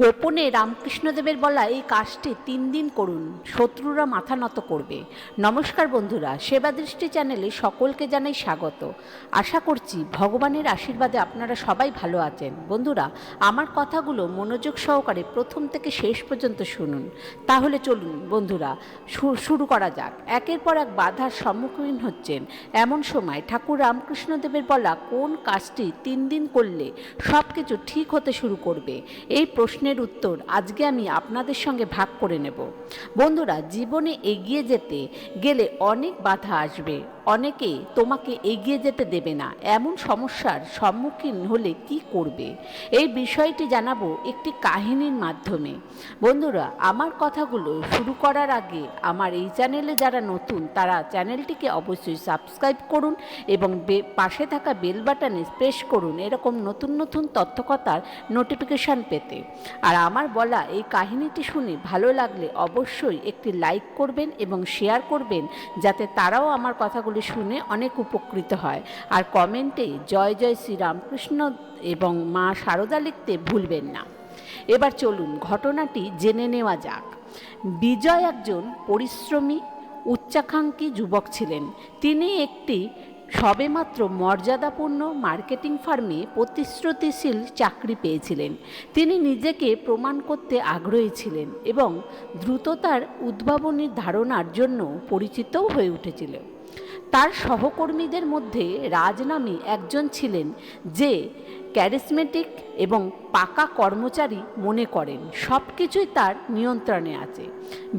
গোপনে রামকৃষ্ণদেবের বলা এই কাজটি তিন দিন করুন, শত্রুরা মাথা নত করবে। নমস্কার বন্ধুরা, সেবা দৃষ্টি চ্যানেলে সকলকে জানাই স্বাগত। আশা করছি ভগবানের আশীর্বাদে আপনারা সবাই ভালো আছেন। বন্ধুরা, আমার কথাগুলো মনোযোগ সহকারে প্রথম থেকে শেষ পর্যন্ত শুনুন। তাহলে চলুন বন্ধুরা শুরু করা যাক। একের পর এক বাধার সম্মুখীন হচ্ছেন। এমন সময় ঠাকুর রামকৃষ্ণদেবের বলা কোন কাজটি তিন দিন করলে সব কিছু ঠিক হতে শুরু করবে? এই প্রশ্নের উত্তর আজকে আমি আপনাদের সঙ্গে ভাগ করে নেব। বন্ধুরা, জীবনে এগিয়ে যেতে গেলে অনেক বাধা আসবে। অনেকে তোমাকে এগিয়ে যেতে দেবে না। এমন সমস্যার সম্মুখীন হলে কি করবে? এই বিষয়টি জানাব একটি কাহিনীর মাধ্যমে। বন্ধুরা, আমার কথাগুলো শুরু করার আগে আমার এই চ্যানেলে যারা নতুন, তারা চ্যানেলটিকে অবশ্যই সাবস্ক্রাইব করুন এবং পাশে থাকা বেল বাটনে প্রেস করুন এরকম নতুন নতুন তথ্যকথার নোটিফিকেশান পেতে। আর আমার বলা এই কাহিনীটি শুনে ভালো লাগলে অবশ্যই একটি লাইক করবেন এবং শেয়ার করবেন, যাতে তারাও আমার কথাগুলি শুনে অনেক উপকৃত হয়। আর কমেন্টে জয় জয় শ্রীরামকৃষ্ণ এবং মা শারদা লিখতে ভুলবেন না। এবার চলুন ঘটনাটি জেনে নেওয়া যাক। বিজয় একজন পরিশ্রমী, উচ্চাকাঙ্ক্ষী যুবক ছিলেন। তিনি একটি সবেমাত্র মর্যাদাপূর্ণ মার্কেটিং ফার্মে প্রতিশ্রুতিশীল চাকরি পেয়েছিলেন। তিনি নিজেকে প্রমাণ করতে আগ্রহী ছিলেন এবং দ্রুততার উদ্ভাবনীর ধারণার জন্য পরিচিতও হয়ে উঠেছিল। তার সহকর্মীদের মধ্যে রাজ নামী একজন ছিলেন যে ক্যারিসমেটিক এবং পাকা কর্মচারী মনে করেন সব কিছুই তার নিয়ন্ত্রণে আছে।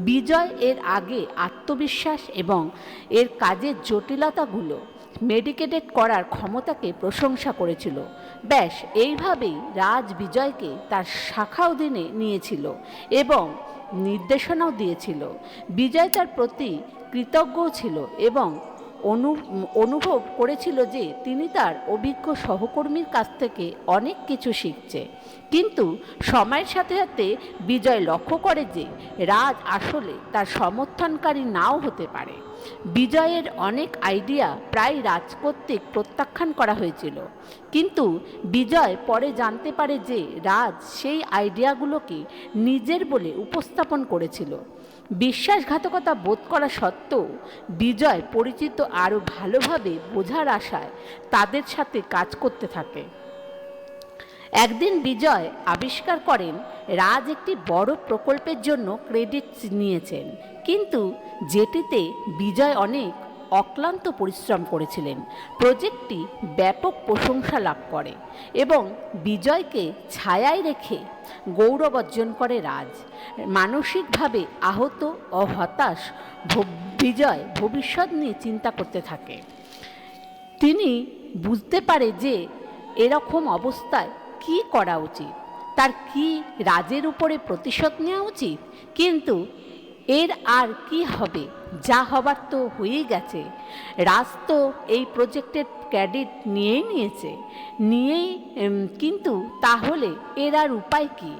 বিজয় এর আগে আত্মবিশ্বাস এবং এর কাজের জটিলতাগুলো মেডিকেটেড করার ক্ষমতাকে প্রশংসা করেছিল। ব্যাস, এইভাবেই রাজ বিজয়কে তার শাখা অধীনে নিয়েছিল এবং নির্দেশনাও দিয়েছিল। বিজয় তার প্রতি কৃতজ্ঞ ছিল এবং অনু, অনুভব করেছিল যে তিনি তার অভিজ্ঞ সহকর্মীর কাছ থেকে অনেক কিছু শিখছে। কিন্তু সময়ের সাথে সাথে বিজয় লক্ষ্য করে যে রাজ আসলে তার সমর্থনকারী নাও হতে পারে। বিজয়ের অনেক আইডিয়া প্রায় রাজ কর্তৃক প্রত্যাখ্যান করা হয়েছিল। কিন্তু বিজয় পরে জানতে পারে যে রাজ সেই আইডিয়াগুলোকে নিজের বলে উপস্থাপন করেছিল। বিশ্বাসঘাতকতা বোধ করা সত্ত্বেও বিজয় পরিচিত আরও ভালোভাবে বোঝার আশায় তাদের সাথে কাজ করতে থাকে। একদিন বিজয় আবিষ্কার করেন, রাজ একটি বড় প্রকল্পের জন্য ক্রেডিট নিয়েছেন। কিন্তু যেটিতে বিজয় অনেক অক্লান্ত পরিশ্রম করেছিলেন। প্রজেক্টটি ব্যাপক প্রশংসা লাভ করে এবং বিজয়কে ছায়ায় রেখে গৌরব অর্জন করে রাজ। মানসিকভাবে আহত ও হতাশ বিজয় ভবিষ্যৎ নিয়ে চিন্তা করতে থাকে। তিনি বুঝতে পারে যে এরকম অবস্থায় কি করা উচিত। তার কি রাজের উপরে প্রতিশোধ নেওয়া উচিত? কিন্তু এর আর কি হবে? যা হবার তো হয়েই গেছে। রাজ তো এই প্রজেক্টের ক্রেডিট নিয়েই নিয়েছে। নিয়েই কিন্তু তাহলে এর আর উপায় কি?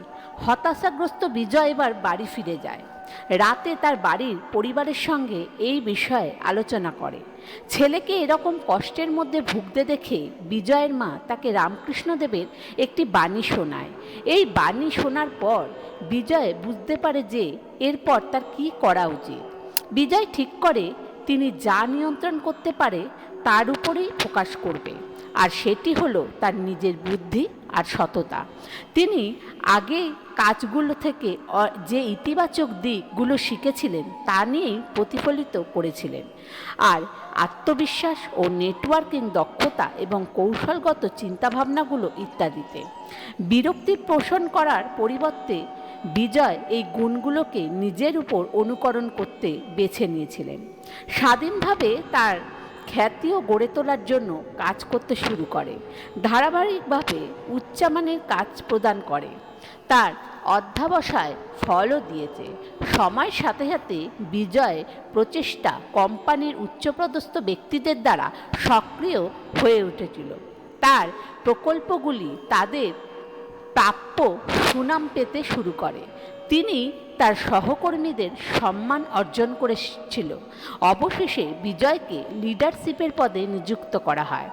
হতাশাগ্রস্ত বিজয় এবার বাড়ি ফিরে যায়। রাতে তার বাড়ির পরিবারের সঙ্গে এই বিষয়ে আলোচনা করে। ছেলেকে এরকম কষ্টের মধ্যে ভুগতে দেখে বিজয়ের মা তাকে রামকৃষ্ণদেবের একটি বাণী শোনায়। এই বাণী শোনার পর বিজয় বুঝতে পারে যে এরপর তার কি করা উচিত। বিজয় ঠিক করে তিনি যা নিয়ন্ত্রণ করতে পারে তার উপরেই ফোকাস করবে। আর সেটি হলো তার নিজের বুদ্ধি আর সততা। তিনি আগে কাজগুলো থেকে যে ইতিবাচক দিকগুলো শিখেছিলেন তা নিয়েই প্রতিফলিত করেছিলেন। আর আত্মবিশ্বাস ও নেটওয়ার্কিং দক্ষতা এবং কৌশলগত চিন্তাভাবনাগুলো ইত্যাদিতে। বিরক্তি পোষণ করার পরিবর্তে বিজয় এই গুণগুলোকে নিজের উপর অনুকরণ করতে বেছে নিয়েছিলেন। স্বাধীনভাবে তার খ্যাতিও গড়ে তোলার জন্য কাজ করতে শুরু করে। ধারাবাহিকভাবে উচ্চমানের কাজ প্রদান করে। তার অধ্যাবসায় ফলও দিয়েছে। সময়ের সাথে সাথে বিজয় প্রচেষ্টা কোম্পানির উচ্চপদস্থ ব্যক্তিদের দ্বারা সক্রিয় হয়ে উঠেছিল। তার প্রকল্পগুলি তাদের প্রাপ্য সুনাম পেতে শুরু করে। তিনি তার সহকর্মীদের সম্মান অর্জন করেছিল। অবশেষে বিজয়কে লিডারশিপের পদে নিযুক্ত করা হয়,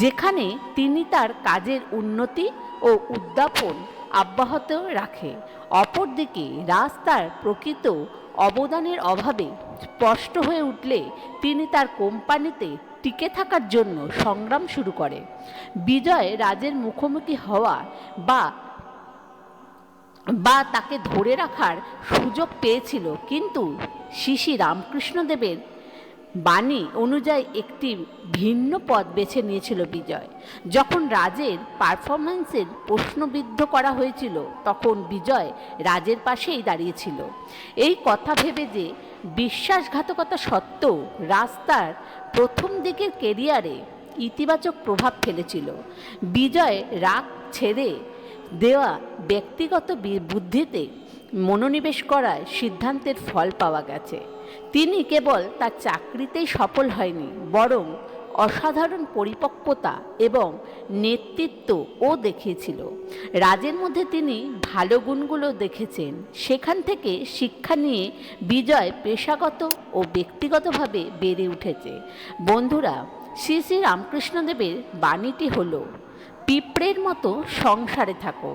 যেখানে তিনি তার কাজের উন্নতি ও উদ্যাপন অব্যাহত রাখে। অপরদিকে রাস্তার প্রকৃত অবদানের অভাবে স্পষ্ট হয়ে উঠলে তিনি তার কোম্পানিতে টিকে থাকার জন্য সংগ্রাম শুরু করে। বিজয় রাজের মুখোমুখি হওয়া বা বা তাকে ধরে রাখার সুযোগ পেয়েছিল। কিন্তু শ্রী রামকৃষ্ণদেবের বাণী অনুযায়ী একটি ভিন্ন পথ বেছে নিয়েছিল বিজয়। যখন রাজের পারফরম্যান্সের প্রশ্নবিদ্ধ করা হয়েছিল, তখন বিজয় রাজের পাশেই দাঁড়িয়েছিল এই কথা ভেবে যে বিশ্বাসঘাতকতা সত্ত্বেও রাস্তার প্রথম দিকের কেরিয়ারে ইতিবাচক প্রভাব ফেলেছিল। বিজয় রাগ ছেড়ে দেওয়া ব্যক্তিগত বুদ্ধিতে মনোনিবেশ করায় সিদ্ধান্তের ফল পাওয়া গেছে। তিনি কেবল তার চাকরিতেই সফল হয়নি, বরং অসাধারণ পরিপক্কতা এবং নেতৃত্বও দেখিয়েছিল। রাজের মধ্যে তিনি ভালো গুণগুলো দেখেছেন। সেখান থেকে শিক্ষা নিয়ে বিজয় পেশাগত ও ব্যক্তিগতভাবে বেড়ে উঠেছে। বন্ধুরা, শ্রী শ্রী রামকৃষ্ণদেবের বাণীটি হলো, পিঁপড়ের মতো সংসারে থাকো।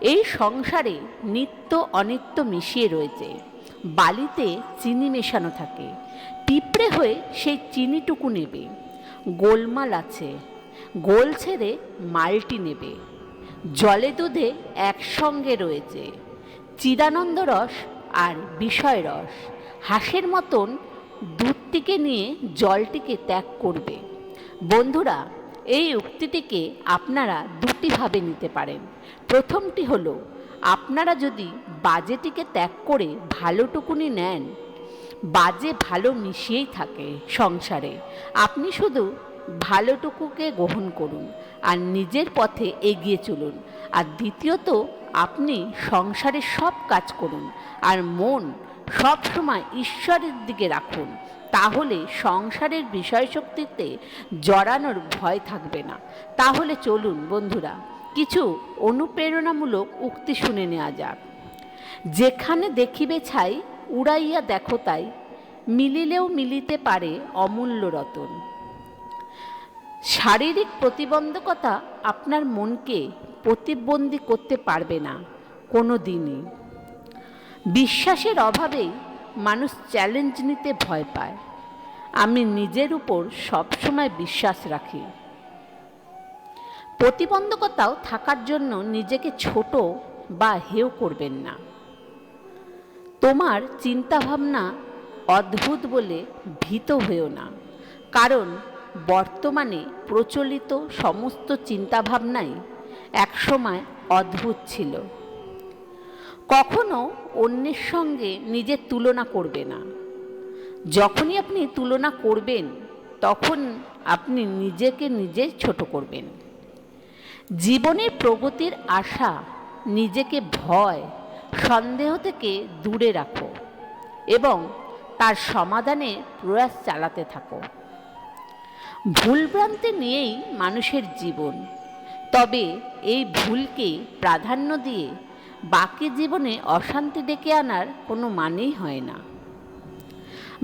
এই সংসারে নিত্য অনিত্য মিশিয়ে রয়েছে। বালিতে চিনি মেশানো থাকে। পিঁপড়ে হয়ে সেই চিনিটুকু নেবে। গোলমাল আছে। গোল ছেড়ে মালটি নেবে। জলে দুধে একসঙ্গে রয়েছে। চিদানন্দ রস আর বিষয় রস। হাঁসের মতন দুধটিকে নিয়ে জলটিকে ত্যাগ করবে। বন্ধুরা, এই উক্তিটিকে আপনারা দুটিভাবে নিতে পারেন। প্রথমটি হলো আপনারা যদি বাজেটিকে ত্যাগ করে ভালোটুকুনি নেন, বাজে ভালো মিশিয়েই থাকে সংসারে। আপনি শুধু ভালোটুকুকে গ্রহণ করুন আর নিজের পথে এগিয়ে চলুন। আর দ্বিতীয়ত, আপনি সংসারে সব কাজ করুন আর মন সব সময় ঈশ্বরের দিকে রাখুন। তাহলে সংসারের বিষয়শক্তিতে জড়ানোর ভয় থাকবে না। তাহলে চলুন, বন্ধুরা। কিছু অনুপ্রেরণামূলক উক্তি শুনে নেওয়া যাক। যেখানে দেখিবে ছাই, উড়াইয়া দেখো তাই, মিলিলেও মিলিতে পারে অমূল্য রতন। শারীরিক প্রতিবন্ধকতা আপনার মনকে প্রতিবন্ধী করতে পারবে না, কোনো দিনই। বিশ্বাসের অভাবেই মানুষ চ্যালেঞ্জ নিতে ভয় পায়। আমি নিজের উপর সবসময় বিশ্বাস রাখি। প্রতিবন্ধকতাও থাকার জন্য নিজেকে ছোট বা হেয় করবেন না। তোমার চিন্তাভাবনা অদ্ভুত বলে ভীত হয়েও না। কারণ বর্তমানে প্রচলিত সমস্ত চিন্তাভাবনাই একসময় অদ্ভুত ছিল। কখনো অন্যের সঙ্গে নিজের তুলনা করবে না। যখনই আপনি তুলনা করবেন, তখন আপনি নিজেকে নিজে ছোট করবেন। জীবনের প্রগতির আশা, নিজেকে ভয়, সন্দেহ থেকে দূরে রাখো এবং তার সমাধানে প্রয়াস চালাতে থাকো। ভুলভ্রান্তি নিয়েই মানুষের জীবন। তবে এই ভুলকে প্রাধান্য দিয়ে বাকি জীবনে অশান্তি ডেকে আনার কোনো মানেই হয় না।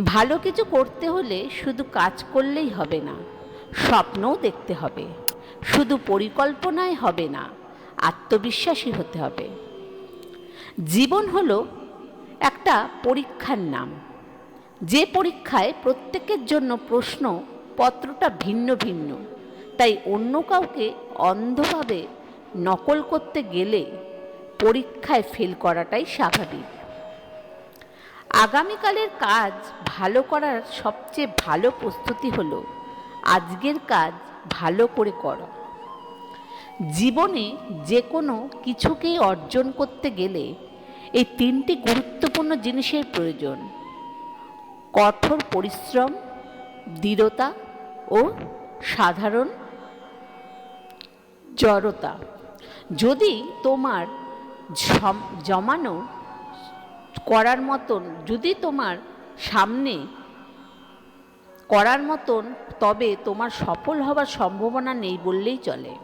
ভালো কিছু করতে হলে শুধু কাজ করলেই হবে না, স্বপ্নও দেখতে হবে। শুধু পরিকল্পনায় হবে না, আত্মবিশ্বাসী হতে হবে। জীবন হলো একটা পরীক্ষার নাম। যে পরীক্ষায় প্রত্যেকের জন্য প্রশ্ন পত্রটা ভিন্ন ভিন্ন, তাই অন্য কাউকে অন্ধভাবে নকল করতে গেলে পরীক্ষায় ফেল করাটাই স্বাভাবিক। আগামীকালের কাজ ভালো করার সবচেয়ে ভালো প্রস্তুতি হলো আজকের কাজ ভালো করে করো। জীবনে যে কোনো কিছুকেই অর্জন করতে গেলে এই তিনটি গুরুত্বপূর্ণ জিনিসের প্রয়োজন। কঠোর পরিশ্রম, দৃঢ়তা ও সাধারণ জড়তা। যদি তোমার জমানো করার মতন, যদি তোমার সামনে করার মতন, তবে তোমার সফল হবার সম্ভাবনা নেই বললেই চলে।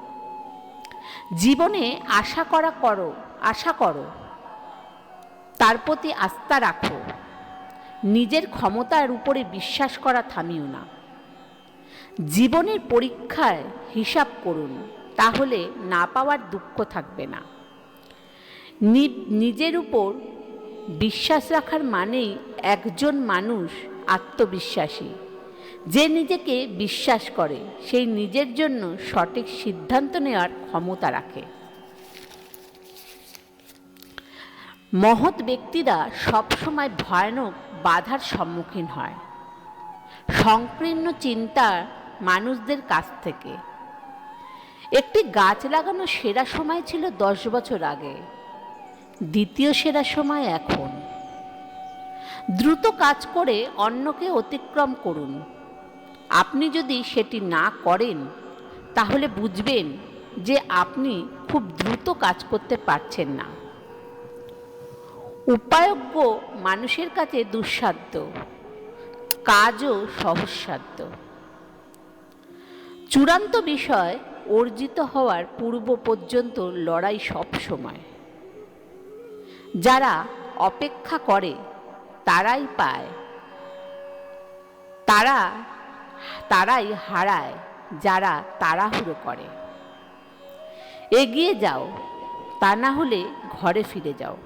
জীবনে আশা করা করো, আশা করো। তার প্রতি আস্থা রাখো। নিজের ক্ষমতার উপরে বিশ্বাস করা থামিও না। জীবনের পরীক্ষায় হিসাব করুন, তাহলে না পাওয়ার দুঃখ থাকবে না। নি- নিজের উপর বিশ্বাস রাখার মানেই একজন মানুষ আত্মবিশ্বাসী। যে নিজেকে বিশ্বাস করে, সেই নিজের জন্য সঠিক সিদ্ধান্ত নেওয়ার ক্ষমতা রাখে। মহৎ ব্যক্তিরা সবসময় ভয়ানক বাধার সম্মুখীন হয়। সংকীর্ণ চিন্তা মানুষদের কাছ থেকে। একটি গাছ লাগানো সেরা সময় ছিল দশ বছর আগে। দ্বিতীয় সেরা সময় এখন। দ্রুত কাজ করে অন্যকে অতিক্রম করুন। আপনি যদি সেটি না করেন, তাহলে বুঝবেন যে আপনি খুব দ্রুত কাজ করতে পারছেন না। উপায়জ্ঞ মানুষের কাছে দুঃসাধ্য, কাজও সহজসাধ্য। চূড়ান্ত বিষয় অর্জিত হওয়ার পূর্ব পর্যন্ত লড়াই সব সময়। যারা অপেক্ষা করে, তারাই পায়। তারা তারাই হারায় যারা তাড়াহুড়ো করে। এগিয়ে যাও, তা না হলে ঘরে ফিরে যাও।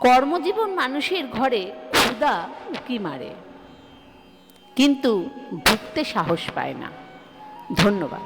কর্মজীবন মানুষের ঘরে ক্ষুদা উকি মারে, কিন্তু ঢুকতে সাহস পায় না। ধন্যবাদ।